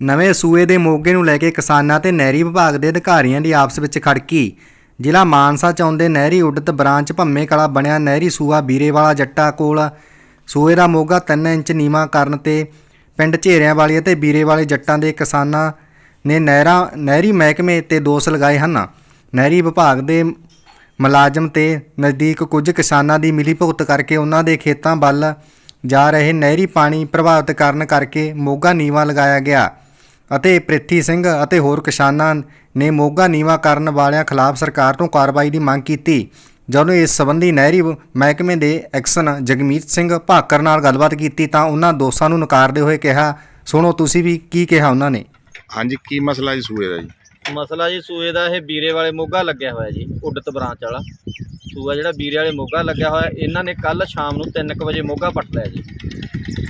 ਨਵੇਂ ਸੂਏ ਦੇ ਮੋਗੇ ਨੂੰ ਲੈ ਕੇ ਕਿਸਾਨਾਂ ਤੇ ਨਹਿਰੀ ਵਿਭਾਗ ਦੇ ਅਧਿਕਾਰੀਆਂ ਦੀ ਆਪਸ ਵਿੱਚ ਖੜਕੀ। ਜ਼ਿਲ੍ਹਾ ਮਾਨਸਾ ਚ ਆਉਂਦੇ ਨਹਿਰੀ ਉਡਤ ਬ੍ਰਾਂਚ ਭੰਮੇ ਕਲਾ ਬਣਿਆ ਨਹਿਰੀ ਸੂਆ ਬੀਰੇਵਾਲਾ ਜੱਟਾ ਕੋਲ। ਸੂਏ ਦਾ ਮੋਗਾ 3 ਇੰਚ ਨੀਵਾਂ ਕਰਨ ਤੇ ਪਿੰਡ ਝੇਰਿਆਂ ਵਾਲੀ ਅਤੇ ਬੀਰੇਵਾਲੇ ਜੱਟਾਂ ਦੇ ਕਿਸਾਨਾਂ ਨੇ ਨਹਿਰਾਂ, ਨਹਿਰੀ ਮਹਿਕਮੇ ਤੇ ਦੋਸ਼ ਲਗਾਏ ਹਨ। ਨਹਿਰੀ ਵਿਭਾਗ ਦੇ ਮੁਲਾਜ਼ਮ ਤੇ ਨਜ਼ਦੀਕ ਕੁਝ ਕਿਸਾਨਾਂ ਦੀ ਮਿਲੀ ਭੁਗਤ ਕਰਕੇ ਉਹਨਾਂ ਦੇ ਖੇਤਾਂ ਵੱਲ ਜਾ ਰਹੇ ਨਹਿਰੀ ਪਾਣੀ ਪ੍ਰਭਾਵਿਤ ਕਰਨ ਕਰਕੇ ਮੋਗਾ ਨੀਵਾ ਲਗਾਇਆ ਗਿਆ। ਅਤੇ ਪ੍ਰਿਥੀ ਸਿੰਘ ਅਤੇ ਹੋਰ ਕਿਸਾਨਾਂ ਨੇ ਮੋਗਾ ਨੀਵਾ ਕਰਨ ਵਾਲਿਆਂ ਖਿਲਾਫ ਸਰਕਾਰ ਤੋਂ ਕਾਰਵਾਈ ਦੀ ਮੰਗ ਕੀਤੀ। ਜਦੋਂ ਇਸ ਸੰਬੰਧੀ ਨਹਿਰੀ ਮਹਿਕਮੇ ਦੇ ਐਕਸ਼ਨ ਜਗਮੀਤ ਸਿੰਘ ਭਾਕਰ ਨਾਲ ਗੱਲਬਾਤ ਕੀਤੀ ਤਾਂ ਉਹਨਾਂ ਦੋਸ਼ਾਂ ਨੂੰ ਨਕਾਰਦੇ ਹੋਏ ਕਿਹਾ ਸੁਣੋ ਤੁਸੀਂ ਵੀ ਕੀ ਕਿਹਾ ਉਹਨਾਂ ਨੇ? ਹਾਂਜੀ ਕੀ ਮਸਲਾ ਜੀ ਸੂਏ ਦਾ ਜੀ? ਮਸਲਾ ਜੀ ਸੂਏ ਦਾ ਇਹ ਵੀਰੇ ਵਾਲੇ ਮੋਗਾ ਲੱਗਿਆ ਹੋਇਆ ਜੀ ਉੱਡਤ ਬ੍ਰਾਂਚ ਵਾਲਾ। ਸੂਆ ਜਿਹੜਾ ਵੀਰੇ ਵਾਲੇ ਮੋਗਾ ਲੱਗਿਆ ਹੋਇਆ ਇਹਨਾਂ ਨੇ ਕੱਲ ਸ਼ਾਮ ਨੂੰ 3:00 ਵਜੇ ਮੋਗਾ ਪੱਟ ਲਿਆ ਜੀ।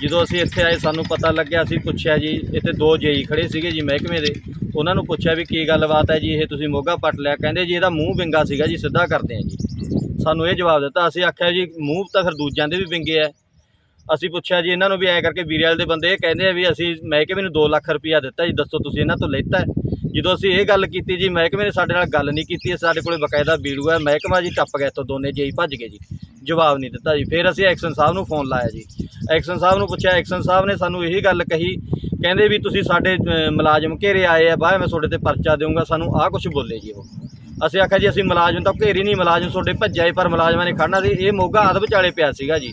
ਜਦੋਂ ਅਸੀਂ ਇੱਥੇ ਆਏ, ਸਾਨੂੰ ਪਤਾ ਲੱਗਿਆ, ਅਸੀਂ ਪੁੱਛਿਆ ਜੀ, ਇੱਥੇ ਦੋ ਜੇਈ ਖੜੇ ਸੀਗੇ ਜੀ ਮਹਿਕਮੇ ਦੇ। ਉਹਨਾਂ ਨੂੰ ਪੁੱਛਿਆ ਵੀ ਕੀ ਗੱਲਬਾਤ ਹੈ ਜੀ, ਇਹ ਤੁਸੀਂ ਮੋਗਾ ਪੱਟ ਲਿਆ। ਕਹਿੰਦੇ ਜੀ, ਇਹਦਾ ਮੂੰਹ ਵਿੰਗਾ ਸੀਗਾ ਜੀ, ਸਿੱਧਾ ਕਰਦੇ ਆ ਜੀ। ਸਾਨੂੰ ਇਹ ਜਵਾਬ ਦਿੱਤਾ, ਅਸੀਂ ਆਖਿਆ ਜੀ, ਮੂੰਹ ਤਾਂ ਫਿਰ ਦੂਜਿਆਂ ਦੇ ਵੀ ਵਿੰਗੇ ਆ। ਅਸੀਂ ਪੁੱਛਿਆ ਜੀ, ਇਹਨਾਂ ਨੂੰ ਵੀ ਐਂ ਕਰਕੇ ਵੀਰੇ ਵਾਲੇ ਦੇ ਬੰਦੇ ਇਹ ਕਹਿੰਦੇ ਆ ਵੀ ਅਸੀਂ ਮਹਿਕਮੇ ਨੂੰ 2 ਲੱਖ ਰੁਪਇਆ ਦਿੱਤਾ ਜੀ, ਦੱਸੋ ਤੁਸੀਂ ਇਹਨਾਂ ਤੋਂ ਲੈਤਾ ਹੈ। ਜਦੋਂ ਅਸੀਂ ਇਹ ਗੱਲ ਕੀਤੀ ਜੀ, ਮਹਿਕਮੇ ਨੇ ਸਾਡੇ ਨਾਲ ਗੱਲ ਨਹੀਂ ਕੀਤੀ, ਸਾਡੇ ਕੋਲੇ ਬਕਾਇਦਾ ਵੀਡੀਓ ਹੈ, ਮਹਿਕਮਾ ਜੀ ਟੱਪ ਗਿਆ ਇੱਥੋਂ ਦੋਨੇ ਜੇਈ ਭੱਜ ਗਏ ਜੀ, ਜਵਾਬ ਨਹੀਂ ਦਿੱਤਾ ਜੀ। ਫਿਰ ਅਸੀਂ ਐਕਸ਼ਨ ਸਾਹਿਬ ਨੂੰ ਫੋਨ ਲਾਇਆ ਜੀ। ਐਕਸ਼ਨ ਸਾਹਿਬ ਨੂੰ ਪੁੱਛਿਆ, ਐਕਸ਼ਨ ਸਾਹਿਬ ਨੇ ਸਾਨੂੰ ਇਹੀ ਗੱਲ ਕਹੀ, ਕਹਿੰਦੇ ਵੀ ਤੁਸੀਂ ਸਾਡੇ ਮੁਲਾਜ਼ਮ ਘੇਰੇ ਆਏ ਆ ਬਾਹਰ ਮੈਂ ਤੁਹਾਡੇ ਤੇ ਪਰਚਾ ਦੇਵਾਂਗਾ ਸਾਨੂੰ ਆਹ ਕੁਝ ਬੋਲੇ ਜੀ ਉਹ। ਅਸੀਂ ਆਖਿਆ ਜੀ, ਅਸੀਂ ਮੁਲਾਜ਼ਮ ਤਾਂ ਘੇਰੀ ਨਹੀਂ, ਮੁਲਾਜ਼ਮ ਤੁਹਾਡੇ ਭੱਜਿਆ ਪਰ ਮੁਲਾਜ਼ਮਾਂ ਨੇ ਖੜਨਾ ਸੀ। ਇਹ ਮੋਗਾ ਅਧ ਵਿਚਾਲੇ ਪਿਆ ਸੀਗਾ ਜੀ।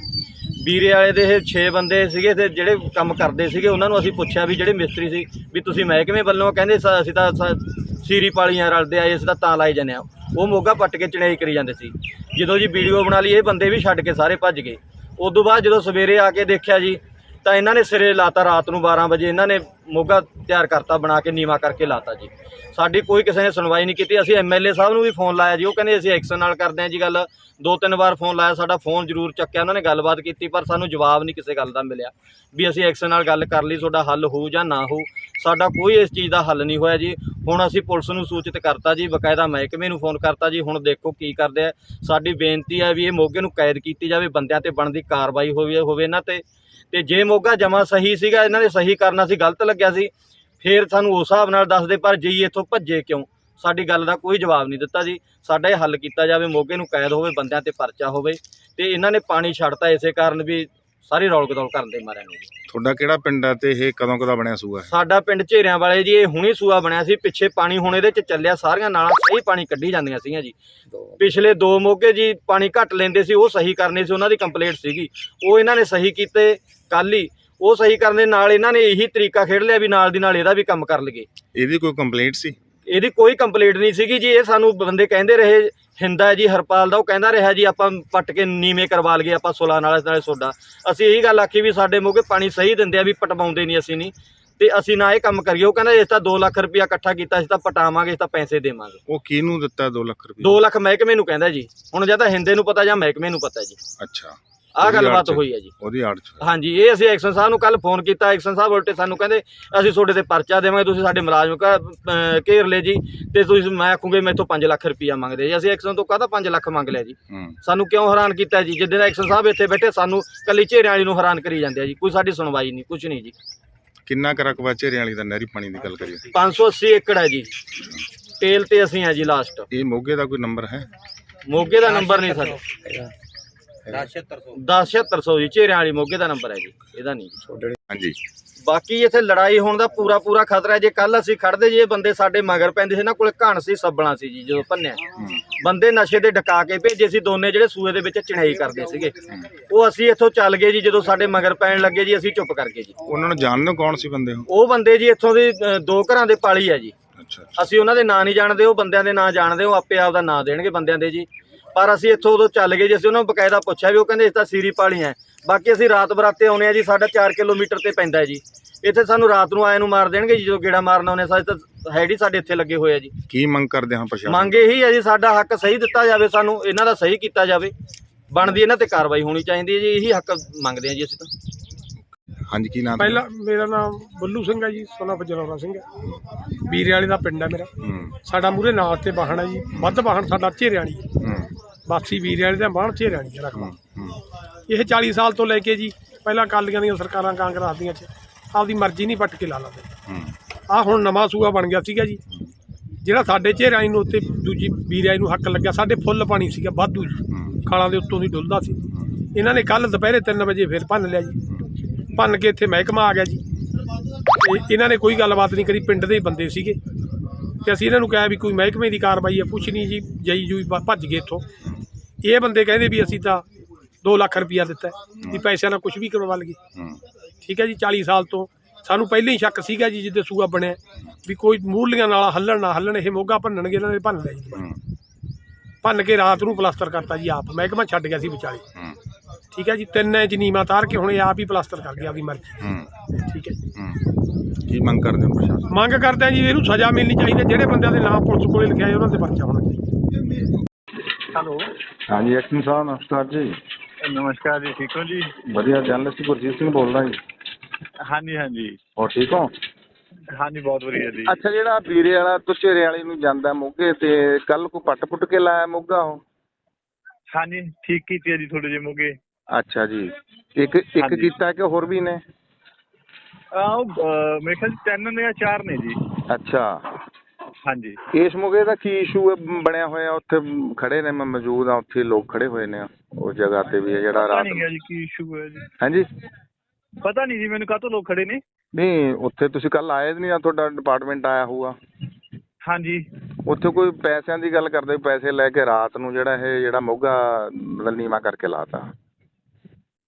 ਵੀਰੇ ਵਾਲੇ ਦੇ ਇਹ 6 ਬੰਦੇ ਸੀਗੇ ਤੇ ਜਿਹੜੇ ਕੰਮ ਕਰਦੇ ਸੀਗੇ, ਉਹਨਾਂ ਨੂੰ ਅਸੀਂ ਪੁੱਛਿਆ ਵੀ ਜਿਹੜੇ ਮਿਸਤਰੀ ਸੀ ਵੀ ਤੁਸੀਂ ਮਹਿਕਮੇ ਵੱਲੋਂ ਕਹਿੰਦੇ ਸ- ਅਸੀਂ ਤਾਂ ਸ- ਸੀਰੀ ਪਾਲੀਆਂ ਰਲਦੇ ਆਏ, ਅਸੀਂ ਤਾਂ ਤਾਂ ਲਾਈ ਜਾਂਦੇ ਆ। ਉਹ ਮੋਗਾ ਪੱਟ ਕੇ ਚੜਾਈ ਕਰੀ ਜਾਂਦੇ ਸੀ। ਜਦੋਂ ਜੀ ਵੀਡੀਓ ਬਣਾ ਲਈ, ਇਹ ਬੰਦੇ ਵੀ ਛੱਡ ਕੇ ਸਾਰੇ ਭੱਜ ਗਏ। ਉਸ ਤੋਂ ਬਾਅਦ ਜਦੋਂ ਸਵੇਰੇ ਆ ਕੇ ਦੇਖਿਆ ਜੀ ਤਾਂ ਇਹਨਾਂ ਨੇ ਸਿਰੇ ਲਾਤਾ ਰਾਤ ਨੂੰ 12 ਵਜੇ। ਇਹਨਾਂ ਨੇ ਮੋਗਾ ਤਿਆਰ ਕਰਤਾ ਬਣਾ ਕੇ, ਨੀਵਾ ਕਰਕੇ ਲਾਤਾ ਜੀ। ਸਾਡੀ ਕੋਈ ਕਿਸੇ ਨੇ ਸੁਣਵਾਈ ਨਹੀਂ ਕੀਤੀ। ਅਸੀਂ ਐਮਐਲਏ ਸਾਹਿਬ ਨੂੰ ਵੀ ਫੋਨ ਲਾਇਆ ਜੀ। ਉਹ ਕਹਿੰਦੇ ਅਸੀਂ ਐਕਸ਼ਨ ਨਾਲ ਕਰਦੇ ਹਾਂ ਜੀ ਗੱਲ। ਦੋ ਤਿੰਨ ਵਾਰ ਫੋਨ ਲਾਇਆ, ਸਾਡਾ ਫੋਨ ਜ਼ਰੂਰ ਚੱਕਿਆ। ਉਹਨਾਂ ਨੇ ਗੱਲਬਾਤ ਕੀਤੀ, ਪਰ ਸਾਨੂੰ ਜਵਾਬ ਨਹੀਂ ਕਿਸੇ ਗੱਲ ਦਾ ਮਿਲਿਆ ਵੀ ਅਸੀਂ ਐਕਸ਼ਨ ਨਾਲ ਗੱਲ ਕਰ ਲਈ, ਤੁਹਾਡਾ ਹੱਲ ਹੋਊ ਜਾਂ ਨਾ ਹੋਊ। ਸਾਡਾ ਕੋਈ ਇਸ ਚੀਜ਼ ਦਾ ਹੱਲ ਨਹੀਂ ਹੋਇਆ ਜੀ। ਹੁਣ ਅਸੀਂ ਪੁਲਿਸ ਨੂੰ ਸੂਚਿਤ ਕਰਤਾ ਜੀ, ਬਕਾਇਦਾ ਮਹਿਕਮੇ ਨੂੰ ਫੋਨ ਕਰਤਾ ਜੀ। ਹੁਣ ਦੇਖੋ ਕੀ ਕਰਦੇ ਆ। ਸਾਡੀ ਬੇਨਤੀ ਹੈ ਵੀ ਇਹ ਮੋਗੇ ਨੂੰ ਕੈਦ ਕੀਤੀ ਜਾਵੇ, ਬੰਦਿਆਂ ਤੇ ਬਣਦੀ ਕਾਰਵਾਈ ਹੋਵੇ ਹੋਵੇ ਇਹਨਾਂ ਤੇ। ਤੇ ਜੇ ਮੋਗਾ ਜਮਾ ਸਹੀ ਸੀਗਾ, ਇਹਨਾਂ ਨੇ ਸਹੀ ਕਰਨਾ ਸੀ, ਗਲਤ ਲੱਗਿਆ ਸੀ, ਫੇਰ ਸਾਨੂੰ ਉਸ ਹਿਸਾਬ ਨਾਲ ਦੱਸਦੇ ਪਰ ਜੀ ਇੱਥੋਂ ਭੱਜੇ ਕਿਉਂ? ਸਾਡੀ ਗੱਲ ਦਾ ਕੋਈ ਜਵਾਬ ਨਹੀਂ ਦਿੱਤਾ ਜੀ। ਸਾਡਾ ਇਹ ਹੱਲ ਕੀਤਾ ਜਾਵੇ, ਮੋਗੇ ਨੂੰ ਕੈਦ ਹੋਵੇ, ਬੰਦਿਆਂ ਤੇ ਪਰਚਾ ਹੋਵੇ, ਤੇ ਇਹਨਾਂ ਨੇ ਪਾਣੀ ਛੱਡਤਾ ਇਸੇ ਕਾਰਨ ਵੀ ਸਾਰੀ ਰੌਲ ਗਦੌਲ ਕਰਨ ਦੇ ਮਾਰਿਆਂ ਨੇ। ਜੀ ਤੁਹਾਡਾ ਕਿਹੜਾ ਪਿੰਡ ਹੈ ਤੇ ਇਹ ਕਦੋਂ ਕਦਾ ਬਣਿਆ ਸੂਆ? ਹੈ ਸਾਡਾ ਪਿੰਡ ਝੇਰਿਆਂ ਵਾਲੇ ਜੀ ਇਹ ਹੁਣੀ ਸੂਆ ਬਣਿਆ ਸੀ। ਪਿੱਛੇ ਪਾਣੀ ਹੁਣ ਇਹਦੇ ਚ ਚੱਲਿਆ ਸਾਰੀਆਂ ਨਾਲਾਂ ਸਹੀ ਪਾਣੀ ਕੱਢੀ ਜਾਂਦੀਆਂ ਸੀਗੀਆਂ ਜੀ। ਪਿਛਲੇ ਦੋ ਮੋਗੇ ਜੀ ਪਾਣੀ ਘੱਟ ਲੈਂਦੇ ਸੀ ਉਹ ਸਹੀ ਕਰਨੇ ਸੀ ਉਹਨਾਂ ਦੀ ਕੰਪਲੇਂਟ ਸੀਗੀ। ਉਹ ਇਹਨਾਂ ਨੇ ਸਹੀ ਕੀਤੇ ਕੱਲ ਹੀ। ਉਹ ਸਹੀ ਕਰਨ ਦੇ ਨਾਲ ਇਹਨਾਂ ਨੇ ਇਹੀ ਤਰੀਕਾ ਖੇਡ ਲਿਆ ਵੀ ਨਾਲ ਦੀ ਨਾਲ ਇਹਦਾ ਵੀ ਕੰਮ ਕਰ ਲਈਏ। ਇਹਦੀ ਕੋਈ ਕੰਪਲੇਂਟ ਸੀ? ਇਹਦੀ ਕੋਈ ਕੰਪਲੇਂਟ ਨਹੀਂ ਸੀਗੀ ਜੀ ਇਹ ਸਾਨੂੰ ਬੰਦੇ ਕਹਿੰਦੇ ਰਹੇ ਹਿੰਦਾ ਜੀ ਹਰਪਾਲ ਦਾ ਉਹ ਕਹਿੰਦਾ ਰਿਹਾ ਜੀ ਆਪਾਂ ਪੱਟ ਕੇ ਨੀਵੇਂ ਕਰਵਾ ਲਈਏ ਆਪਾਂ ਸੁਲਾ ਨਾਲ ਨਾਲੇ ਸੋਡਾ। ਅਸੀਂ ਇਹੀ ਗੱਲ ਆਖੀ ਵੀ ਸਾਡੇ ਮੋਗੇ ਪਾਣੀ ਸਹੀ ਦਿੰਦੇ ਆ ਵੀ ਪਟਵਾਉਂਦੇ ਨਹੀਂ ਅਸੀਂ ਨਹੀਂ। ਤੇ ਅਸੀਂ ਨਾ ਇਹ ਕੰਮ ਕਰੀਏ। ਉਹ ਕਹਿੰਦਾ ਇਸ ਤਾਂ 2 ਲੱਖ ਰੁਪਇਆ ਇਕੱਠਾ ਕੀਤਾ ਅਸੀਂ ਤਾਂ ਪਟਾਵਾਂਗੇ ਇਸ ਤਾਂ ਪੈਸੇ ਦੇਵਾਂਗੇ। ਉਹ ਕਿਹਨੂੰ ਦਿੱਤਾ 2 ਲੱਖ ਰੁਪਏ 2 ਲੱਖ ਮਹਿਕਮੇ ਨੂੰ ਕਹਿੰਦਾ ਜੀ। ਹੁਣ ਜਾਂ ਤਾਂ ਹਿੰਦੇ ਨੂੰ ਪਤਾ ਜਾਂ ਮਹਿਕਮੇ ਨੂੰ ਪਤਾ ਜੀ। ਅੱਛਾ। ਆਹ ਉਹਦੀ ਗੱਲਬਾਤ ਆੜ 'ਚ। ਹੋਈ ਹੈ ਜੀ। ਉਹਦੀ ਆੜ ਚ। ਹਾਂਜੀ ਇਹ ਅਸੀਂ ਐਕਸ਼ਨ ਸਾਹਿਬ ਨੂੰ ਕੱਲ ਫੋਨ ਕੀਤਾ। ਐਕਸ਼ਨ ਸਾਹਿਬ ਉਲਟੇ ਸਾਨੂੰ ਕਹਿੰਦੇ ਅਸੀਂ ਤੁਹਾਡੇ ਤੇ ਪਰਚਾ ਦੇਵਾਂਗੇ ਤੁਸੀਂ ਸਾਡੇ ਮੁਲਾਜ਼ਮ ਘ- ਅਹ ਘੇਰ ਲੈ ਜੀ ਤੇ ਤੁਸੀਂ ਮੈਂ ਆਖੂਗੇ ਮੈਥੋਂ 5 ਲੱਖ ਰੁਪਈਆ ਮੰਗਦੇ ਜੀ। ਅਸੀਂ ਐਕਸ਼ਨ ਤੋਂ ਕਾਹਦਾ 5 ਲੱਖ ਮੰਗ ਲਿਆ ਜੀ? ਹੂੰ। ਸਾਨੂੰ ਕਿਉਂ ਹੈਰਾਨ ਕੀਤਾ ਜੀ? ਜਿੱਦਾਂ ਦਾ ਐਕਸ਼ਨ ਸਾਹਿਬ ਇੱਥੇ ਬੈਠੇ ਸਾਨੂੰ ਕੱਲੀ ਝੇਰਿਆਂ ਵਾਲੀ ਨੂੰ ਹੈਰਾਨ ਕਰੀ ਜਾਂਦੇ ਆ ਜੀ। ਕੋਈ ਸਾਡੀ ਸੁਣਵਾਈ ਨਹੀਂ ਕੁਝ ਨਹੀਂ ਜੀ। ਕਿੰਨਾ ਕੁ ਰਕਬਾ ਝੇਰੇ ਵਾਲੀ ਦਾ ਨਹਿਰੀ ਪਾਣੀ ਦੀ ਗੱਲ ਕਰੀਏ? 580 ਏਕੜ ਹੈ ਜੀ। ਤੇਲ ਤੇ ਅਸੀਂ ਆ ਜੀ ਲਾਸਟ ਇਹ ਮੋਗੇ ਦਾ ਕੋਈ ਨੰਬਰ ਹੈ? ਮੋਗੇ ਦਾ ਨੰਬਰ ਨਹੀਂ ਸਾਡਾ 10700 ਜੀ ਝੇਰਿਆਂ ਵਾਲੀ ਮੋਗੇ ਦਾ ਨੰਬਰ ਹੈ ਜੀ ਇਹਦਾ ਨਹੀਂ। ਜੀ ਹਾਂਜੀ। ਬਾਕੀ ਇੱਥੇ ਲੜਾਈ ਹੋਣ ਦਾ ਪੂਰਾ ਪੂਰਾ ਖਤਰਾ ਹੈ ਜੇ ਕੱਲ ਅਸੀਂ ਖੜਦੇ ਜੀ ਇਹ ਬੰਦੇ ਸਾਡੇ ਮਗਰ ਪੈਂਦੇ ਸੀ ਇਹਨਾਂ ਕੋਲੇ ਘਣ ਸੀ ਸੱਬਣਾ ਸੀ ਜੀ ਜਦੋਂ ਭੰਨਿਆ। ਬੰਦੇ ਨਸ਼ੇ ਦੇ ਡਕਾ ਕੇ ਭੇਜੇ ਸੀ ਦੋਨੇ ਜਿਹੜੇ ਸੂਏ ਦੇ ਵਿੱਚ ਚਿਣਾਈ ਕਰਦੇ ਸੀਗੇ। ਉਹ ਅਸੀਂ ਇੱਥੋਂ ਚੱਲ ਗਏ ਜੀ ਜਦੋਂ ਸਾਡੇ ਮਗਰ ਪੈਣ ਲੱਗੇ ਜੀ ਅਸੀਂ ਚੁੱਪ ਕਰ ਗਏ ਜੀ। ਉਹਨਾਂ ਨੂੰ ਜਾਣਦੇ ਕੌਣ ਸੀ ਬੰਦੇ ਉਹ? ਉਹ ਬੰਦੇ ਜੀ ਇੱਥੋਂ ਦੇ ਦੋ ਘਰਾਂ ਦੇ ਪਾਲੀ ਆ ਜੀ। ਅੱਛਾ ਅਸੀਂ ਉਹਨਾਂ ਦੇ ਨਾਂ ਨਹੀਂ ਜਾਣਦੇ ਉਹ ਬੰਦਿਆਂ ਦੇ ਨਾਂ ਜਾਣਦੇ ਉਹ ਆਪੇ ਆਪ ਦਾ ਨਾਂ ਦੇਣਗੇ ਬੰਦਿਆਂ ਦੇ ਜੀ। ਪਰ ਅਸੀਂ ਇੱਥੋਂ ਉਦੋਂ ਚੱਲ ਗਏ ਜੀ ਅਸੀਂ ਉਹਨਾਂ ਨੂੰ ਬਕਾਇਦਾ ਪੁੱਛਿਆ ਵੀ ਉਹ ਕਹਿੰਦੇ ਇਸ ਤਾਂ ਸੀਰੀ ਪਾਲੀਆਂ ਹੈ। ਬਾਕੀ ਅਸੀਂ ਰਾਤ ਬਰਾਤੇ ਆਉਨੇ ਆ ਜੀ ਸਾਡਾ 4 ਕਿਲੋਮੀਟਰ ਤੇ ਪੈਂਦਾ ਹੈ ਜੀ। ਇੱਥੇ ਸਾਨੂੰ ਰਾਤ ਨੂੰ ਆਏ ਨੂੰ ਮਾਰ ਦੇਣਗੇ ਜੀ ਜਦੋਂ ਗੇੜਾ ਮਾਰਨ ਆਉਨੇ ਸਾਡੇ ਤਾਂ ਹੈਡ ਹੀ ਸਾਡੇ ਇੱਥੇ ਲੱਗੇ ਹੋਏ ਆ ਜੀ। ਕੀ ਮੰਗ ਕਰਦੇ ਹਾਂ ਪ੍ਰਸ਼ਾਸਨ ਮੰਗ ਇਹੀ ਹੈ ਜੀ ਸਾਡਾ ਹੱਕ ਸਹੀ ਦਿੱਤਾ ਜਾਵੇ ਸਾਨੂੰ ਇਹਨਾਂ ਦਾ ਸਹੀ ਕੀਤਾ ਜਾਵੇ। ਬਣਦੀ ਇਹਨਾਂ ਤੇ ਕਾਰਵਾਈ ਹੋਣੀ ਚਾਹੀਦੀ ਹੈ ਜੀ ਇਹੀ ਹੱਕ ਮੰਗਦੇ ਆ ਜੀ ਅਸੀਂ ਤਾਂ। ਹਾਂਜੀ ਕੀ ਨਾਮ ਪਹਿਲਾ ਮੇਰਾ ਨਾਮ ਬੱਲੂ ਸਿੰਘ ਹੈ ਜੀ ਸੋਨਾ ਜਲੌਰਾ ਸਿੰਘ ਹੈ। ਵੀਰੇ ਵਾਲੇ ਦਾ ਪਿੰਡ ਹੈ ਮੇਰਾ। ਸਾਡਾ ਮੂਰੇ ਨਾਲ ਤੇ ਵਾਹਣ ਹੈ ਜੀ ਵੱਧ ਵਾਹਣ ਸਾਡਾ ਝੇਰੇ ਵਾਲੀ ਬਾਸੀ ਵੀਰੇ ਵਾਲੇ ਦਾ ਵਾਹਣ ਝੇਰੇ ਵਾਲੀ ਹੈ ਰਕਬਾ ਇਹ 40 ਸਾਲ ਤੋਂ ਲੈ ਕੇ ਜੀ ਪਹਿਲਾਂ ਕਾਲੀਆਂ ਦੀਆਂ ਸਰਕਾਰਾਂ ਕਾਂਗਰਸ ਦੀਆਂ ਚ ਆਪਦੀ ਮਰਜ਼ੀ ਨਹੀਂ ਪੱਟ ਕੇ ਲਾ ਲੈਂਦੇ। ਆ ਹੁਣ ਨਵਾਂ ਸੂਆ ਬਣ ਗਿਆ ਸੀਗਾ ਜੀ। ਜਿਹੜਾ ਸਾਡੇ ਝੇਰਾਈ ਨੂੰ ਉੱਤੇ ਦੂਜੀ ਵੀਰਿਆਈ ਨੂੰ ਹੱਕ ਲੱਗਿਆ ਸਾਡੇ ਫੁੱਲ ਪਾਣੀ ਸੀਗਾ ਵਾਧੂ ਜੀ। ਖਾਲਾਂ ਦੇ ਉੱਤੋਂ ਦੀ ਡੁੱਲਦਾ ਸੀ। ਇਹਨਾਂ ਨੇ ਕੱਲ ਦੁਪਹਿਰੇ 3 ਵਜੇ ਫਿਰ ਭੰਨ ਲਿਆ ਜੀ। ਭੰਨ ਕੇ ਇੱਥੇ ਮਹਿਕਮਾ ਆ ਗਿਆ ਜੀ। ਤੇ ਇਹਨਾਂ ਨੇ ਕੋਈ ਗੱਲਬਾਤ ਨਹੀਂ ਕਰੀ ਪਿੰਡ ਦੇ ਹੀ ਬੰਦੇ ਸੀਗੇ। ਤੇ ਅਸੀਂ ਇਹਨਾਂ ਨੂੰ ਕਿਹਾ ਵੀ ਕੋਈ ਮਹਿਕਮੇ ਦੀ ਕਾਰਵਾਈ ਹੈ ਕੁਛ ਨਹੀਂ ਜੀ ਜਈ ਜੂਈ ਭੱਜ ਗਏ ਇੱਥੋਂ। ਇਹ ਬੰਦੇ ਕਹਿੰਦੇ ਵੀ ਅਸੀਂ ਤਾਂ 2 ਲੱਖ ਰੁਪਇਆ ਦਿੱਤਾ ਹੈ, ਵੀ ਪੈਸਿਆਂ ਨਾਲ ਕੁਝ ਵੀ ਕਰਵਾ ਹੂੰ। ਠੀਕ ਹੈ ਜੀ 40 ਸਾਲ ਤੋਂ। ਸਾਨੂੰ ਪਹਿਲਾਂ ਹੀ ਸ਼ੱਕ ਸੀਗਾ ਜੀ ਜਿੱਦੇ ਸੂਆ ਬਣਿਆ। ਵੀ ਕੋਈ ਮੂਰਲੀਆਂ ਨਾਲ ਹੱਲਣ ਨਾ ਹੱਲਣ ਇਹ ਮੋਗਾ ਭੰਨਣਗੇ ਇਹਨਾਂ ਨੇ ਭੰਨ ਲਿਆ ਜੀ। ਹੂੰ। ਭੰਨ ਕੇ ਰਾਤ ਨੂੰ ਪਲਾਸਟਰ ਕਰਤਾ ਜੀ ਆਪ। ਮਹਿਕਮਾ ਛੱਡ ਗਿਆ ਸੀ ਵਿਚਾਲੇ। ਹੂੰ। ਠੀਕ ਹੈ ਜੀ ਤਿੰਨ ਇੰਚ ਨੀਮਾ ਤਾਰ ਕੇ ਹੁਣ ਇਹ ਆਪ ਹੀ ਪਲਾਸਟਰ ਕਰ ਗਿਆ ਆਪਦੀ ਮਰਜ਼ੀ। ਹੂੰ। ਠੀਕ ਹੈ ਜੀ। ਹੂੰ। ਕੀ ਮੰਗ ਕਰਦੇ ਹੋ ਪ੍ਰਸ਼ਾਸਨ ਮੰਗ ਕਰਦੇ ਆ ਜੀ ਇਹਨੂੰ ਸਜ਼ਾ ਮਿਲਣੀ ਚਾਹੀਦੀ ਹੈ। ਜਿਹੜੇ ਬੰਦਿਆਂ ਦੇ ਨਾਮ ਪੁਲਿਸ ਕੋਲੇ ਲਿਖਿਆ ਹੈ ਉਹਨਾਂ ਤੇ ਪਰਚਾ ਹੋਣਾ ਚਾਹੀਦਾ। ਹੈਲੋ। ਹਾਂਜੀ ਐਕਸ਼ਨ ਸਾਹਿਬ ਨਮਸਕਾਰ ਜੀ। ਨਮਸਕਾਰ ਜੀ ਠੀਕ ਹੋ ਜੀ? ਵਧੀਆ ਜਰਨਲਿਸਟ ਗੁਰਜੀਤ ਸਿੰਘ ਬੋਲਦਾ ਜੀ। ਹਾਂਜੀ ਹਾਂਜੀ। ਹੋਰ ਠੀਕ ਹੋ? ਹਾਂਜੀ ਬਹੁਤ ਵਧੀਆ ਜੀ। ਅੱਛਾ ਜਿਹੜਾ ਵੀਰੇ ਵਾਲਾ ਤੋਂ ਝੇਰੇ ਵਾਲੇ ਨੂੰ ਜਾਂਦਾ ਮੋਗੇ ਤੇ ਕੱਲ ਕੋ ਪੱਟ ਪੁੱਟ ਕੇ ਲਾਇਆ ਮੋਗਾ ਉਹ? ਹਾਂਜੀ ਠੀਕ ਕੀਤੀ ਹੈ ਜੀ ਥੋੜੇ ਜਿਹੇ ਮੋਗੇ। ਅੱਛਾ ਜੀ। ਇੱਕ ਇੱਕ। ਕੀਤਾ ਕਿ ਹੋਰ ਵੀ ਨੇ? ਆਹ ਮੇਰੇ ਖਿਆਲ 'ਚ ਤਿੰਨ ਨੇ ਜਾਂ ਚਾਰ ਨੇ ਜੀ। ਅੱਛਾ। ਹਾਂਜੀ। ਇਸ ਮੋਗੇ ਦਾ ਕੀ ਇਸ਼ੂ ਬਣਿਆ ਹੋਇਆ ਉੱਥੇ ਖੜੇ ਨੇ ਮੈਂ ਮੌਜੂਦ ਆ ਉੱਥੇ ਲੋਕ ਖੜੇ ਹੋਏ ਨੇ ਉਸ ਜਗ੍ਹਾ ਤੇ ਵੀ ਹੈ ਜਿਹੜਾ ਪਤਾ ਰਾਤ ਨਹੀਂ ਗਿਆ ਜੀ ਕੀ ਇਸ਼ੂ ਹੈ ਜੀ। ਹਾਂਜੀ। ਪਤਾ ਨਹੀਂ ਜੀ ਮੈਨੂੰ ਕਾਹਤੋਂ ਲੋਕ ਖੜੇ ਨੇ? ਨਹੀਂ ਉੱਥੇ ਤੁਸੀਂ ਕੱਲ ਆਏ ਨਹੀਂ ਆ ਤੁਹਾਡਾ ਡਿਪਾਰਟਮੈਂਟ ਆਇਆ ਹੋਊਗਾ? ਹਾਂਜੀ। ਉੱਥੇ ਕੋਈ ਪੈਸਿਆਂ ਦੀ ਗੱਲ ਕਰਦੇ ਪੈਸੇ ਲੈ ਕੇ ਰਾਤ ਨੂੰ ਜਿਹੜਾ ਇਹ ਜਿਹੜਾ ਮੋਗਾ ਨੀਵਾ ਕਰਕੇ ਲਾਤਾ।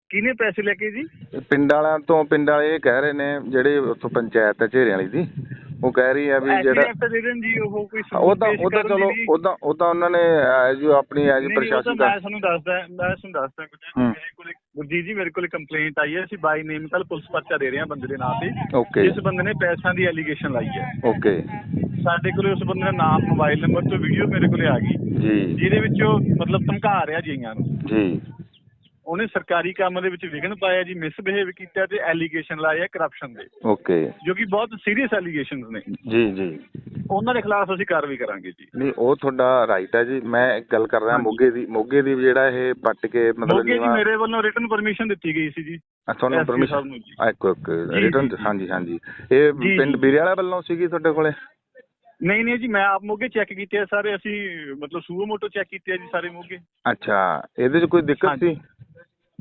ਕਿਹਨੇ ਪੈਸੇ ਲੈ ਕੇ ਜੀ? ਪਿੰਡ ਵਾਲਿਆਂ ਤੋਂ ਪਿੰਡ ਵਾਲੇ ਇਹ ਕਹਿ ਰਹੇ ਨੇ ਜਿਹੜੇ ਉੱਥੋਂ ਪੰਚਾਇਤ ਹੈ ਝੇਰੇ ਵਾਲੀ ਦੀ ਉਹ ਕਹਿ ਰਹੀ ਹੈ ਵੀ ਜਿਹੜਾ ਜੀ ਉਹ ਕੋਈ ਸਬੂਤ ਉਹ ਤਾਂ ਉਹ ਤਾਂ ਚਲੋ ਉਹ ਤਾਂ ਉਹ ਤਾਂ ਉਹਨਾਂ ਨੇ ਐਜ ਆਪਣੀ ਐਜ ਪ੍ਰਸ਼ਾਸਨ ਦਾ ਮੈਂ ਤੁਹਾਨੂੰ ਦੱਸਦਾ ਮੈਂ ਤੁਹਾਨੂੰ ਦੱਸਦਾ ਕੁਝ। ਹੂੰ। ਮੇਰੇ ਕੋਲ ਗੁਰਜੀਤ ਜੀ ਮੇਰੇ ਕੋਲ ਕੰਪਲੇਂਟ ਆਈ ਹੈ। ਅਸੀਂ ਬਾਈ ਨੇਮ ਕੱਲ ਪੁਲਿਸ ਪਰਚਾ ਦੇ ਰਹੇ ਹਾਂ ਬੰਦੇ ਦੇ ਨਾਂ ਤੇ। ਓਕੇ ਜਿਸ ਬੰਦੇ ਨੇ ਪੈਸਿਆਂ ਦੀ ਐਲੀਗੇਸ਼ਨ ਲਾਈ ਹੈ। ਓਕੇ ਸਾਡੇ ਕੋਲੇ ਉਸ ਬੰਦੇ ਦਾ ਨਾਮ ਮੋਬਾਈਲ ਨੰਬਰ ਤੋਂ ਵੀਡੀਓ ਮੇਰੇ ਕੋਲੇ ਆ ਗਈ। ਜੀ। ਜਿਹਦੇ ਵਿੱਚ ਉਹ ਮਤਲਬ ਧਮਕਾ ਰਿਹਾ ਜੀਆਂ ਨੂੰ। ਜੀ। ਉਹਨੇ ਸਰਕਾਰੀ ਕੰਮ ਦੇ ਵਿੱਚ ਵਿਘਨ ਪਾਇਆ ਜੀ ਮਿਸਬਿਹੇਵ ਕੀਤਾ ਤੇ ਐਲੀਗੇਸ਼ਨ ਲਾਇਆ ਕਰਪਸ਼ਨ ਦੇ। ਓਕੇ। ਜੋ ਕਿ ਬਹੁਤ ਸੀਰੀਅਸ ਐਲੀਗੇਸ਼ਨਸ ਨੇ। ਜੀ ਜੀ। ਉਹਨਾਂ ਦੇ ਖਿਲਾਫ ਅਸੀਂ ਕਾਰਵਾਈ ਕਰਾਂਗੇ ਜੀ। ਨਹੀਂ ਉਹ ਤੁਹਾਡਾ ਰਾਈਟ ਹੈ ਜੀ। ਮੈਂ ਇੱਕ ਗੱਲ ਕਰ ਰਿਹਾ ਮੋਗੇ ਦੀ ਮੋਗੇ ਦੀ ਜਿਹੜਾ ਇਹ ਪੱਟ ਕੇ ਮਤਲਬ ਮੋਗੇ ਜੀ ਮੇਰੇ ਵੱਲੋਂ ਰਿਟਨ ਪਰਮਿਸ਼ਨ ਦਿੱਤੀ ਗਈ ਸੀ ਜੀ। ਆ, ਤੁਹਾਨੂੰ ਪਰਮਿਸ਼ਨ। ਇੱਕ ਇੱਕ ਜੀ। ਹਾਂਜੀ ਹਾਂਜੀ। ਇਹ ਪਿੰਡ। ਬੀਰੇ ਵਾਲਾ ਵੱਲੋਂ ਸੀਗੀ ਤੁਹਾਡੇ ਕੋਲੇ? ਨਹੀਂ ਨਹੀਂ ਜੀ ਮੈਂ ਆਪ ਮੋਗੇ ਚੈੱਕ ਕੀਤੇ ਆ ਸਾਰੇ। ਅਸੀਂ ਮਤਲਬ ਸੂਓ ਮੋਟੋ ਚੈੱਕ ਕੀਤੇ ਆ ਜੀ ਸਾਰੇ ਮੋਗੇ। ਅੱਛਾ ਇਹਦੇ 'ਚ ਕੋਈ ਦਿੱਕਤ। ਸੀ?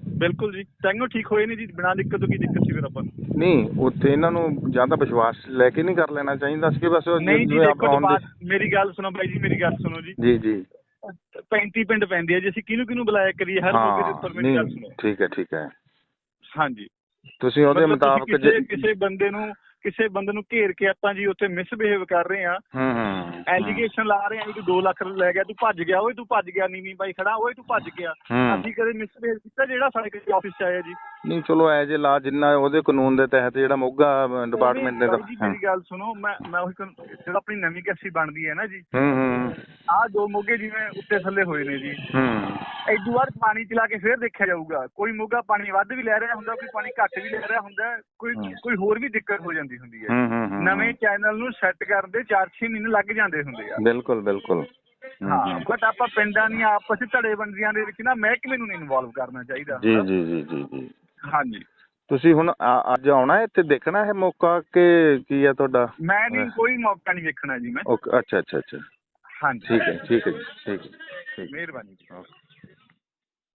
ਬਿਲਕੁਲ ਜੀ। ਤੈਨੂੰ ਠੀਕ ਹੋਏ ਨਹੀਂ ਜੀ। ਬਿਨਾਂ ਦਿੱਕਤ ਤੋਂ ਕੀ ਦਿੱਕਤ ਸੀ ਫਿਰ ਆਪਾਂ ਨੂੰ? ਨਹੀਂ ਉੱਥੇ ਇਹਨਾਂ ਨੂੰ ਜਾਂ ਤਾਂ ਵਿਸ਼ਵਾਸ ਲੈ ਕੇ ਨਹੀਂ ਕਰ ਲੈਣਾ ਚਾਹੀਦਾ ਸੀ ਕਿ ਬਸ ਉਹ ਨਹੀਂ ਜੀ ਜਿਵੇਂ ਦੇਖੋ ਆਪਾਂ ਆਉਂਦੇ- ਡਿਪਾਰਟ- ਮੇਰੀ ਗੱਲ ਸੁਣੋ ਬਾਈ ਜੀ ਮੇਰੀ ਗੱਲ ਸੁਣੋ ਜੀ। ਜੀ ਜੀ। 35 ਪਿੰਡ ਪੈਂਦੇ ਆ ਜੀ। ਅਸੀਂ ਕਿਹਨੂੰ ਕਿਹਨੂੰ ਬੁਲਾਇਆ ਕਰੀਏ? ਹਰ ਮੌਕੇ ਦੇ ਉੱਪਰ ਹਾਂ ਮੇਰੀ ਗੱਲ ਨਹੀਂ ਸੁਣੋ ਠੀਕ ਹੈ ਠੀਕ ਹੈ। ਹਾਂਜੀ। ਤੁਸੀਂ ਉਹਦੇ ਮਤਲਬ ਤੁਸੀਂ ਮੁਤਾਬਕ ਕਿਸੇ ਜੇ- ਕਿਸੇ ਬੰਦੇ ਨੂੰ ਕਿਸੇ ਬੰਦੇ ਨੂੰ ਘੇਰ ਕੇ ਆਪਾਂ ਜੀ ਉੱਥੇ ਮਿਸਬਿਹੇਵ ਕਰ ਰਹੇ ਆ ਹੂੰ ਐਲੀਗੇਸ਼ਨ ਲਾ ਰਹੇ ਆ ਤੂੰ 2 ਲੱਖ ਲੈ ਗਿਆ ਤੂੰ ਭੱਜ ਗਿਆ ਓਏ ਤੂੰ ਭੱਜ ਗਿਆ ਨੀਵੀਂ ਬਾਈ ਖੜਾ ਓਏ ਤੂੰ ਭੱਜ ਗਿਆ। ਅਸੀਂ ਕਦੇ ਮਿਸਬਿਹੇਵ ਕੀਤਾ ਜਿਹੜਾ ਸਾਡੇ ਆਫਿਸ ਚ ਆਇਆ ਜੀ। ਨਹੀਂ ਚਲੋ ਐਜ ਏ ਲਾ ਜਿੰਨਾ ਉਹਦੇ ਕਾਨੂੰਨ ਦੇ ਤਹਿਤ ਜਿਹੜਾ ਮੋਗਾ ਡਿਪਾਰਟਮੈਂਟ ਨੇ ਬਾਈ ਜੀ। ਮੇਰੀ ਗੱਲ ਸੁਣੋ ਮੈਂ ਮੈਂ ਉਹੀ ਜਿਹੜਾ ਆਪਣੀ ਨਵੀਂ ਕੈਸੀ ਬਣਦੀ ਹੈ ਨਾ ਜੀ। ਹੂੰ ਦੋ ਮੋਗੇ ਜਿਵੇਂ ਉੱਤੇ ਥੱਲੇ ਹੋਏ ਨੇ ਜੀ। ਹੂੰ। ਐਦੂ ਬਾਅਦ ਪਾਣੀ ਚਲਾ ਕੇ ਫੇਰ ਦੇਖਿਆ ਜਾਊਗਾ। ਕੋਈ ਮੋਗਾ ਪਾਣੀ ਵੱਧ ਵੀ ਲੈ ਰਿਹਾ ਹੁੰਦਾ ਕੋਈ ਪਾਣੀ ਘੱਟ ਵੀ ਲੈ ਰਿਹਾ ਹੁੰਦਾ ਕੋਈ। ਕੋਈ ਹੋਰ ਵੀ ਦਿੱਕਤ ਹੋ ਜਾਂਦੀ ਹੁੰਦੀ ਹੈ। ਨਵੇਂ ਚੈਨਲ ਨੂੰ ਸੈੱਟ ਕਰਨ ਦੇ 4-6 ਮਹੀਨੇ ਲੱਗ ਜਾਂਦੇ ਹੁੰਦੇ ਆ। ਬਿਲਕੁਲ ਬਿਲਕੁਲ। ਹੂੰ। ਬਟ ਆਪਾਂ ਪਿੰਡਾਂ ਦੀਆਂ ਆਪਸ ਵਿੱਚ ਧੜੇਬੰਦੀਆਂ ਦੇ ਵਿੱਚ ਨਾ ਮਹਿਕਮੇ ਨੂੰ ਨਹੀਂ ਇਨਵੋਲਵ ਕਰਨਾ ਚਾਹੀਦਾ ਜੀ ਜੀ ਜੀ ਜੀ। ਹਾਂਜੀ। ਤੁਸੀਂ ਹੁਣ ਆ- ਅੱਜ ਆਉਣਾ ਹੈ ਇੱਥੇ ਦੇਖਣਾ ਹੈ ਮੌਕਾ ਕਿ ਕੀ ਹੈ ਤੁਹਾਡਾ? ਮੈਂ ਨਹੀਂ ਕੋਈ ਮੌਕਾ ਨਹੀਂ ਵੇਖਣਾ ਜੀ ਮੈਂ। ਓਕੇ ਅੱਛਾ ਅੱਛਾ ਅੱਛਾ। ਹਾਂਜੀ। ਠੀਕ ਹੈ ਠੀਕ ਹੈ ਜੀ ਠੀਕ ਹੈ ਠੀਕ ਮਿਹਰਬਾਨੀ ਜੀ। ਓਕੇ।